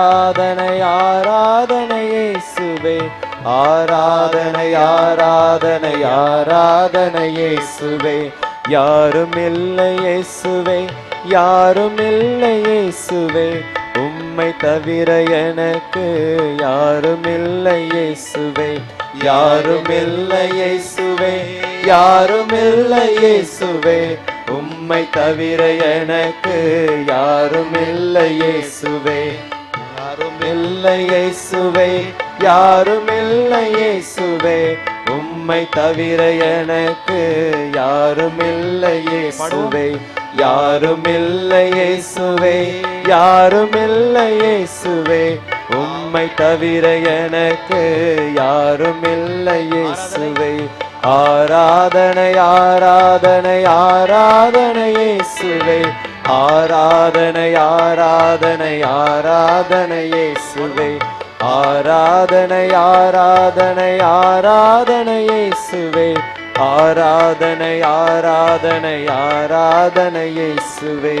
ஆராதனை ஆராதனை இயேசுவே. ஆராதனை ஆராதனை ஆராதனை இயேசுவே. யாரும் இல்லை இயேசுவே யாரும் இல்லை இயேசுவே. உம்மை தவிர எனக்கு யாரும் இல்லை இயேசுவே. யாரும் இல்லை இயேசுவே யாரும் இல்லை இயேசுவே. உம்மை தவிர எனக்கு யாரும் இல்லை இயேசுவே. யாரும் இல்லையே சுவை யாரும் இல்லையே சுவை உம்மை தவிர எனக்கு யாரும் இல்லையே சுவை யாரும் இல்லையே சுவை யாரும் இல்லையே சுவை உம்மை தவிர எனக்கு யாரும் இல்லையே சுவை ஆராதனை ஆராதனை ஆராதனையே சுவை ஆராதனை ஆராதனை ஆராதனையே இயேசுவே. ஆராதனை ஆராதனை ஆராதனையே இயேசுவே. ஆராதனை ஆராதனை ஆராதனையே சுவே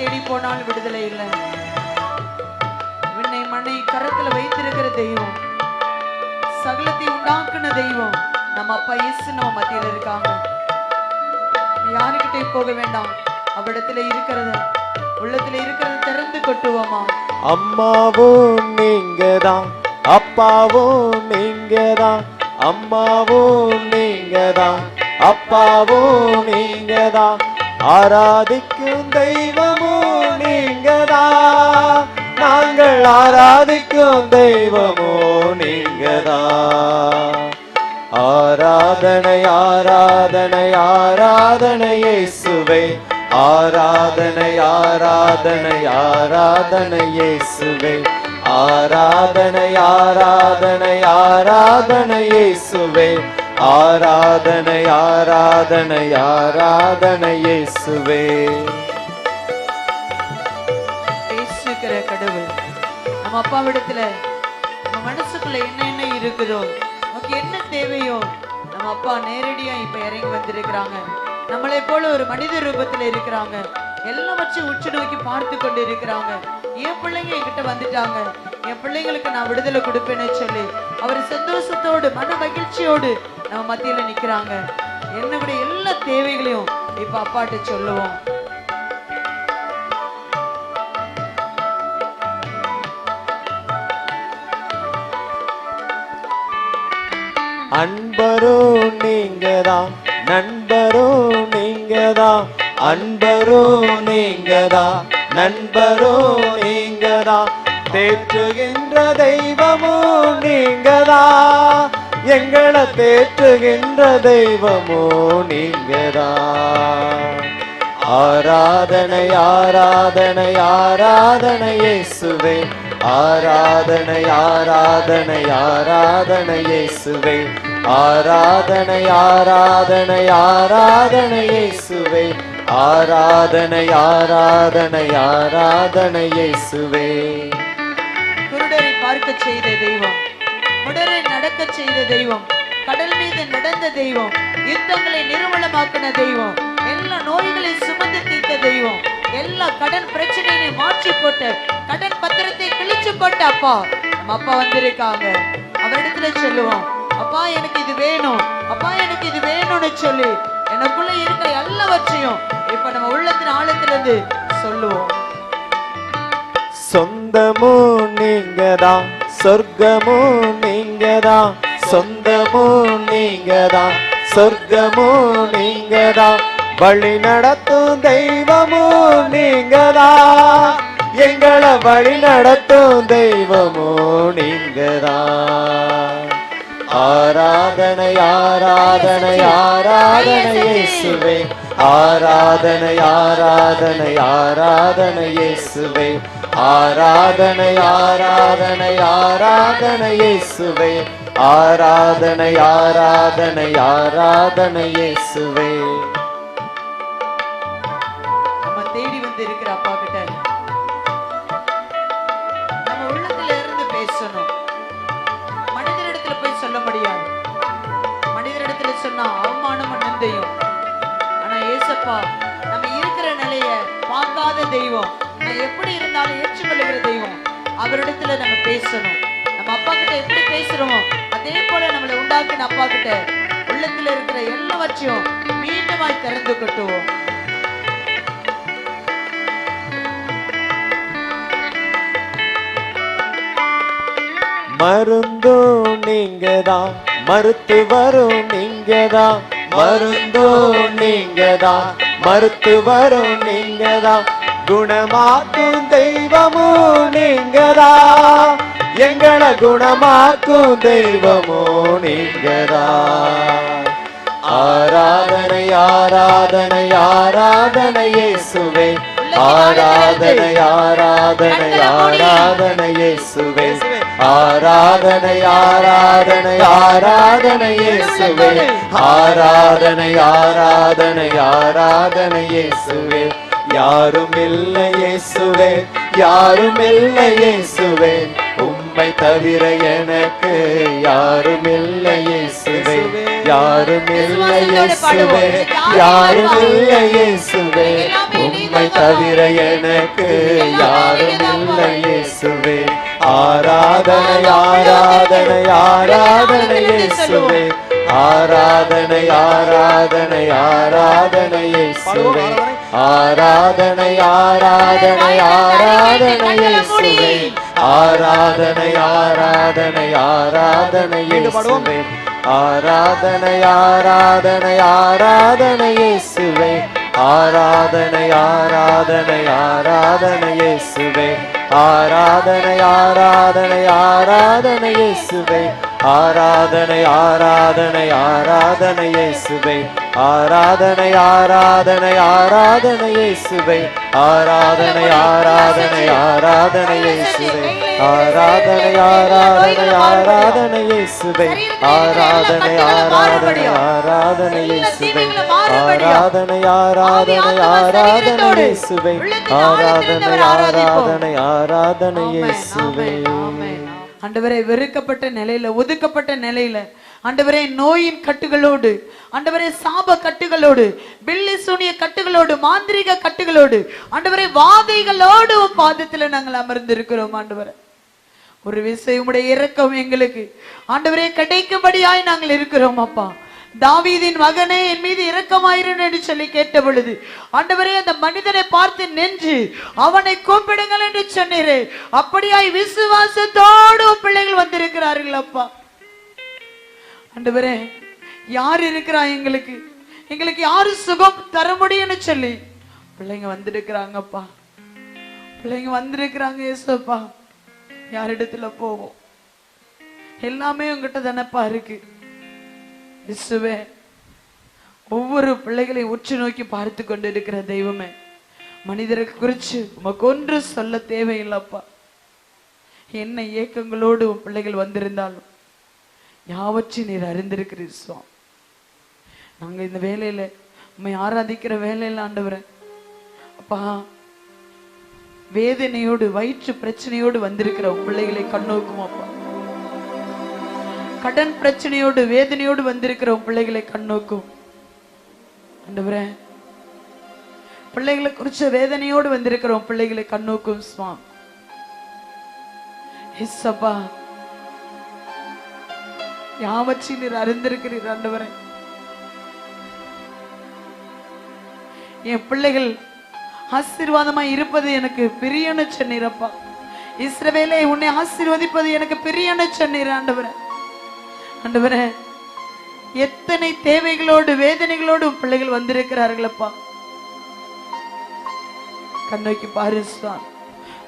தேடி போனால் விடுதலை இல்லை. விண்ணை மண்ணை கரத்துல வைத்திருக்கிற தெய்வம். சகலத்தை உண்டாக்குன தெய்வம். நம்ம அப்பா இயேசு நம்ம மத்தியில் இருக்காங்க. யாருக்கிட்டே போக வேண்டாம். அவ்விடத்துல இருக்கிறத உள்ளத்துல இருக்கிறத திறந்து கொட்டுவோமா? அம்மாவும் நீங்கதான். அப்பாவும் நீங்கதான். அம்மாவும் நீங்கதான். அப்பாவும் நீங்கதான். ஆராதிக்கும் தெய்வமும் நீங்கதா? நாங்கள் ஆராதிக்கும் தெய்வமோ நீங்கதா? ஆராதனை ஆராதனை ஆராதனை சுவை ஆராதனை ஆராதனை ஆராதனை சுவை ஆராதனை ஆராதனை ஆராதனை சுவை ஆராதனை ஆராதனை ஆராதனை இயேசுவே. பேசுகிற கடவுள் நம்ம அப்பாவிடத்துல நம்ம மனசுக்குள்ள என்ன என்ன இருக்குதோ நமக்கு என்ன தேவையோ நம்ம அப்பா நேரடியா இப்ப இறங்கி வந்திருக்கிறாங்க. நம்மளை போல ஒரு மனித ரூபத்துல இருக்கிறாங்க. எல்லாவற்றையும் உற்று நோக்கி பார்த்து கொண்டு இருக்கிறாங்க என் பிள்ளைங்க என்கிட்ட வந்துட்டாங்க. என் பிள்ளைங்களுக்கு நான் விடுதலை கொடுப்பேன்னு சொல்லி அவர் சந்தோஷத்தோடு மன மகிழ்ச்சியோடு நம்ம மத்தியில நிக்கிறாங்க. என்னுடைய எல்லா தேவைகளையும் இப்ப அப்பாட்ட சொல்லுவோம். அன்பரோ நீங்கதான் நண்பரோ நீங்கதான் அன்பரோ நீங்கதான் நண்பரோ நீங்கதான் தேற்றுகின்ற தெய்வமும் நீங்கதா? எங்களை தேற்றுகின்ற தெய்வமோ நீங்கதா? ஆராதனை ஆராதனை ஆராதனை இயேசுவே. ஆராதனை ஆராதனை ஆராதனை இயேசுவே. ஆராதனை ஆராதனை ஆராதனை இயேசுவே. ஆராதனை ஆராதனை ஆராதனை இயேசுவே. குருடரை செய்த தெய்வம். முடரை நடக்க செய்த தெய்வம். கடல் மீது நடந்த தெய்வம். யுத்தங்களை நிர்மலமாக்கின தெய்வம். எல்லா நோய்களை சுமந்து தீர்த்த தெய்வம். எல்லா கடன் பிரச்சனையை மாற்றி போட்ட கடன் பத்திரத்தை கிழிச்சு போட்ட அப்பா. நம்ம அப்பா வந்திருக்காங்க. அவரிடத்துல சொல்லுவோம் அப்பா எனக்கு இது வேணும். அப்பா எனக்கு இது வேணும்னு சொல்லி எனக்குள்ள இருக்கிற எல்லாவற்றையும் இப்ப நம்ம உள்ளத்தின் ஆழத்திலிருந்து சொல்லுவோம். சொந்தமும் நீங்கதான். சொர்க்கமும் நீங்கதான் சொந்தமும் நீங்கதான் சொர்க்கமும் நீங்கதான் வழி நடத்தும் தெய்வமும் நீங்கதான் எங்களை வழி நடத்தும் தெய்வமும் நீங்கதான் ஆராதனை ஆராதனை ஆராதனை இயேசுவே ஆராதனை ஆராதனை ஆராதனை இயேசுவே ஆராதனை ஆராதனை ஆராதனை இயேசுவே. ஆராதனை ஆராதனை ஆராதனை இயேசுவே. நம்ம தேடி வந்து இருக்கிற அப்பா கிட்ட நம்ம உள்ளத்துல இருந்து பேசணும். மனிதரிடத்துல போய் சொல்ல முடியாது. மனிதரிடத்துல சொன்னா அவமானமும் நிந்தையும். ஆனா ஏசப்பா நம்ம இருக்கிற நிலைய பார்க்காத தெய்வம். எப்படி இருந்தாலும் ஏற்றுக்கொள்ளுகிற தெய்வம். அவரிடத்துல நம்ம பேசணும். நம்ம அப்பா கிட்ட எப்படி பேசுறோமோ அதே போல நம்மளை உண்டாக்கின அப்பா கிட்ட உள்ளத்துல இருக்கிற எல்லாவற்றையும் மீண்டுமாய் திறந்து கொட்டுவோம். மருந்தும் நீங்கதான் மருத்துவரும் நீங்கதான். மருந்தும் நீங்கதான் மருத்துவரும் நீங்கதான். குணமாக்கும் தெய்வமும் நீங்கதா? எங்களை குணமாக்கும் தெய்வமும் நீங்கதா? ஆராதனை ஆராதனை ஆராதனையே சுவே ஆராதனை ஆராதனை ஆராதனையே சுவே ஆராதனை ஆராதனை ஆராதனையே சுவே ஆராதனை ஆராதனை ஆராதனையே சுவே யாரும் இல்லை இயேசுவே யாரும் இல்லை இயேசுவே. உம்மை தவிர எனக்கு யாரும் இல்லை இயேசுவே. யாரும் இல்லை இயேசுவே யாரும் இல்லை இயேசுவே. உம்மை தவிர எனக்கு யாரும் இல்லை இயேசுவே. ஆராதனை ஆராதனை ஆராதனை இயேசுவே. ஆராதனை ஆராதனை ஆராதனை இயேசுவே. ஆராதனை ஆராதனை ஆராதனை இயேசுவே. ஆராதனை ஆராதனை ஆராதனை இயேசுவே. ஆராதனை ஆராதனை ஆராதனை இயேசுவே. ஆராதனை ஆராதனை ஆராதனை இயேசுவே. ஆராதனை ஆராதனை ஆராதனை இயேசுவே. ஆராதனை ஆராதனை ஆராதனையை சுவை ஆராதனை ஆராதனை ஆராதனையை சுவை ஆராதனை ஆராதனை ஆராதனையை சுவை ஆராதனை ஆராதனை ஆராதனையை சுவை ஆராதனை ஆராதனை ஆராதனையை சுவை ஆராதனை ஆராதனை ஆராதனையை சுவை ஆராதனை ஆராதனை ஆராதனையை சுவை ஆண்டவரே வெறுக்கப்பட்ட நிலையில ஒதுக்கப்பட்ட நிலையில ஆண்டவரே நோயின் கட்டுகளோடு ஆண்டவரே சாப கட்டுகளோடு பில்லி சூனிய கட்டுகளோடு மாந்திரீக கட்டுகளோடு ஆண்டவரே வாதைகளோடு பாதத்துல நாங்கள் அமர்ந்திருக்கிறோம் ஆண்டவரே. ஒரு விஷயம் உடைய எங்களுக்கு. ஆண்டவரே கிடைக்கும்படியாய் நாங்கள் இருக்கிறோம் அப்பா. தாவீதின் மகனே என் மீது இரக்கமாயிரும் என்று சொல்லி கேட்ட பொழுது ஆண்டவரே அந்த மனிதனை பார்த்து நின்று அவனை கூப்பிடுங்கள் என்று சொன்னீரே. அப்படியாய் விசுவாசத்தோடு பிள்ளைகள் வந்திருக்கிறார்கள் அப்பா. ஆண்டவரே யார் இருக்கிறா எங்களுக்கு? எங்களுக்கு யாரு சுகம் தர முடியும்னு சொல்லி. பிள்ளைங்க வந்திருக்கிறாங்கப்பா பிள்ளைங்க வந்திருக்கிறாங்க ஏசப்பா யாரிடத்துல போவோம்? எல்லாமே உங்ககிட்ட தானப்பா இருக்கு. இசுவே ஒவ்வொரு பிள்ளைகளை உற்று நோக்கி பார்த்து கொண்டு இருக்கிற தெய்வமே மனிதரை குறிச்சு உமக்கு ஒன்று சொல்ல தேவையில்லப்பா. என்ன ஏக்கங்களோடு உன் பிள்ளைகள் வந்திருந்தாலும் யாவற்றையும் நீர் அறிந்திருக்கிறீர் சுவாமி. நாங்க இந்த வேலையில உண்மை ஆராதிக்கிற வேலையில ஆண்டவரே அப்பா வேதனையோடு வயிற்று பிரச்சனையோடு வந்திருக்கிற உன் பிள்ளைகளை கண்ணோக்கும் அப்பா. கடன் பிரச்சனையோடு வேதனையோடு வந்திருக்கிற உன் பிள்ளைகளை கண்ணோக்கும். ஆண்டவரே பிள்ளைகளை குறிச்ச வேதனையோடு வந்திருக்கிற உன் பிள்ளைகளை கண்ணோக்கும் சுவாமி. எஸ்ஸப்பா யாவற்றையும் நீர் அறிந்திருக்கிறீர் ஆண்டவரே? என் பிள்ளைகள் ஆசீர்வாதமா இருப்பது எனக்கு பிரியன்னு அப்பா இஸ்ரவேலே உன்னை ஆசீர்வதிப்பது எனக்கு பிரியன சென்னீர் ஆண்டவரே. ஆண்டவரே எத்தனை தேவைகளோடு வேதனைகளோடு உன் பிள்ளைகள் வந்திருக்கிறார்களப்பா. கண்ணோக்கி பாரு சுவாமி.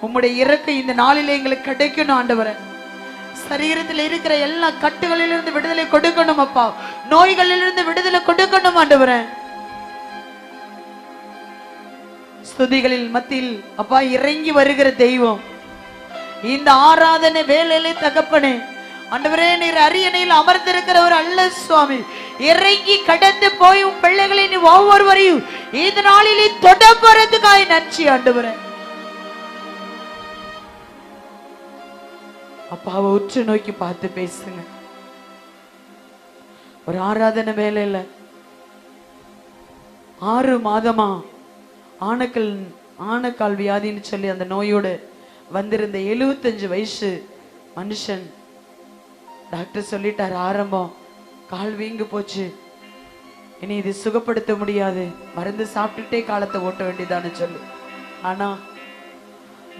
உம்முடைய இறக்கை இந்த நாளிலே எங்களுக்கு கிடைக்கணும் ஆண்டவரே. சரீரத்தில் இருக்கிற எல்லா கட்டுகளிலிருந்து விடுதலை கொடுக்கணும் அப்பா நோய்களிலிருந்து விடுதலை கொடுக்கணும் ஆண்டவரே. ஸ்துதிகளில் மத்தியில் அப்பா இறங்கி வருகிற தெய்வம். இந்த ஆராதனை வேலையிலே தகப்பனே ஆண்டவரே நீர் அரியணையில் அமர்ந்திருக்கிறவர் அல்ல சுவாமி. இறங்கி கடந்து போய் உன் பிள்ளைகளை நீ ஒவ்வொருவரையும் இந்த நாளிலே தொட போறதுக்காய் நன்றி ஆண்டவரே. அப்பாவை உற்று நோக்கி பார்த்து பேசுங்க. ஒரு ஆராதனை வேலையில ஆறு மாதமா ஆனக்கல் ஆனக்கால் வியாதின்னு சொல்லி அந்த நோயோடு வந்திருந்த எழுபத்தஞ்சு வயசு மனுஷன் டாக்டர் சொல்லிட்டார் ஆரம்பம். கால் வீங்கு போச்சு. இனி இது சுகப்படுத்த முடியாது. மருந்து சாப்பிட்டுட்டே காலத்தை ஓட்ட வேண்டியதான்னு சொல்லு. ஆனா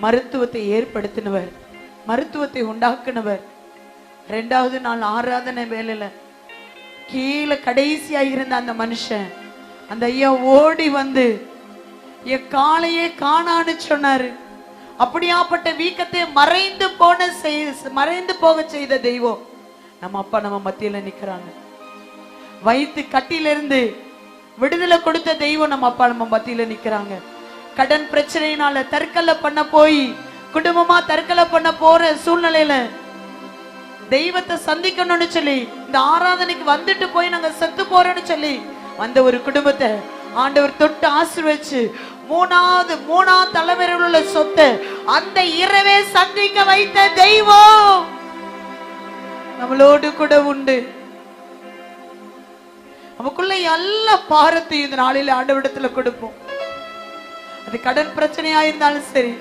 மருத்துவத்தை ஏற்படுத்தினவர் மருத்துவத்தை உண்டாக்குனவர் ரெண்டாவது நாள் ஆராதனை வேலையில கீழே கடைசியா இருந்த அந்த மனுஷன் அந்த ஐயா ஓடி வந்து என் காலையே காணான்னு சொன்னாரு. அப்படியாப்பட்ட வீக்கத்தை மறைந்து போன செய்- மறைந்து போக செய்த தெய்வம். நம்ம அப்பா நம்ம மத்தியில நிக்கிறாங்க. வயிற்று கட்டிலிருந்து விடுதலை கொடுத்த தெய்வம் நம்ம அப்பா நம்ம மத்தியில நிக்கிறாங்க. கடன் பிரச்சனையினால தற்கொலை பண்ண போய் குடும்பமா தற்கொலை பண்ண போற சூழ்நிலையில தெய்வத்தை சந்திக்கணும்னு சொல்லி இந்த ஆராதனைக்கு வந்துட்டு போய் நாங்க செத்து போறோம்னு சொல்லி வந்த ஒரு குடும்பத்தை ஆண்டவர் தொட்டு ஆசிர்வச்சு மூணாவது மூணாவது தலைவரில் உள்ள சொத்தை அந்த இரவே சந்திக்க வைத்த தெய்வம். நம்மளோடு கூட உண்டு. நமக்குள்ள எல்லா பாரத்தையும் இந்த நாளில ஆண்டவிடத்துல கொடுப்போம். அது கடன் பிரச்சனையா இருந்தாலும் சரி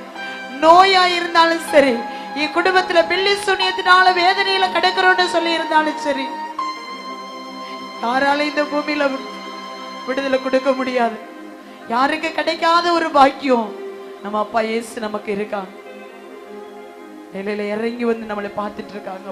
நோயா இருந்தாலும் சரி என் குடும்பத்துல பில்லி சூனியத்தினால வேதனையில கிடக்கிறோம்னு சொல்லி இருந்தாலும் சரி யாரால இந்த பூமியில விடுதலை கொடுக்க முடியாது. யாருக்கு கிடைக்காத ஒரு பாக்கியம் நம்ம அப்பா ஏசு நமக்கு இருக்காங்க நிலையில இறங்கி வந்து நம்மளை பார்த்துட்டு இருக்காங்க.